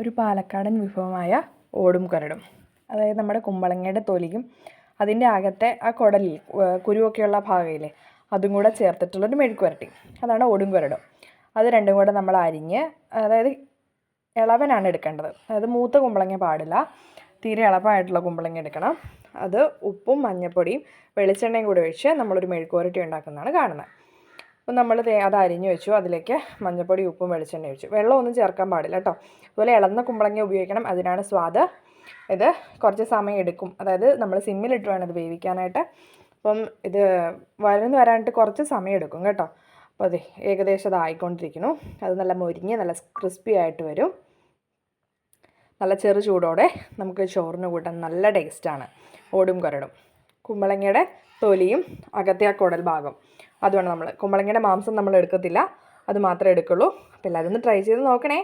ഒരു പാലക്കാടൻ വിഭവമായ ഓടും കരടും. അതായത് നമ്മുടെ കുമ്പളങ്ങയുടെ തൊലിയും അതിന്റെ അകത്തെ ആ കുടലിൽ കുരുവൊക്കെയുള്ള ഭാഗയിലെ അതും കൂടെ ചേർത്തിട്ടുള്ളൊരു മെഴുക്കുരട്ടി അതാണ് ഓടും കുരടും. അത് രണ്ടും കൂടെ നമ്മൾ അരിഞ്ഞ് അതായത് ഇളവനാണ് എടുക്കേണ്ടത്. അതായത് മൂത്ത കുമ്പളങ്ങ പാടില്ല തീരെ ഇളപ്പായിട്ടുള്ള കുമ്പളങ്ങ എടുക്കണം. അത് ഉപ്പും മഞ്ഞൾപ്പൊടിയും വെളിച്ചെണ്ണയും കൂടി ഒഴിച്ച് നമ്മളൊരു മെഴുക്കുരട്ടി ഉണ്ടാക്കുന്നതാണ് കാണുന്നത്. അപ്പം നമ്മൾ അത് അരിഞ്ഞ് വെച്ചു. അതിലേക്ക് മഞ്ഞൾപ്പൊടി ഉപ്പും വെളിച്ചെണ്ണ ഒഴിച്ചു. വെള്ളമൊന്നും ചേർക്കാൻ പാടില്ല കേട്ടോ അതുപോലെ ഇളന്ന കുമ്പളങ്ങ ഉപയോഗിക്കണം. അതിനാണ് സ്വാദ്. ഇത് കുറച്ച് സമയം എടുക്കും. അതായത് നമ്മൾ സിമ്മിലിട്ട് വേണം ഇത് വേവിക്കാനായിട്ട്. അപ്പം ഇത് വരന്ന് വരാനായിട്ട് കുറച്ച് സമയം എടുക്കും കേട്ടോ. അപ്പോൾ അതെ ഏകദേശം അത് ആയിക്കൊണ്ടിരിക്കുന്നു. അത് നല്ല മൊരിഞ്ഞ് നല്ല ക്രിസ്പി ആയിട്ട് വരും. നല്ല ചെറു ചൂടോടെ നമുക്ക് ചോറിന് കൂട്ടാൻ നല്ല ടേസ്റ്റാണ് ഓടും കുരടും. കുമ്പളങ്ങയുടെ തൊലിയും അകത്തെ ആ കുടൽ ഭാഗം. അതുമാണ് നമ്മൾ കുമ്പളങ്ങയുടെ മാംസം നമ്മൾ എടുക്കത്തില്ല അത് മാത്രമേ എടുക്കുള്ളൂ. അപ്പോൾ എല്ലാവരും ഒന്ന് ട്രൈ ചെയ്ത് നോക്കണേ.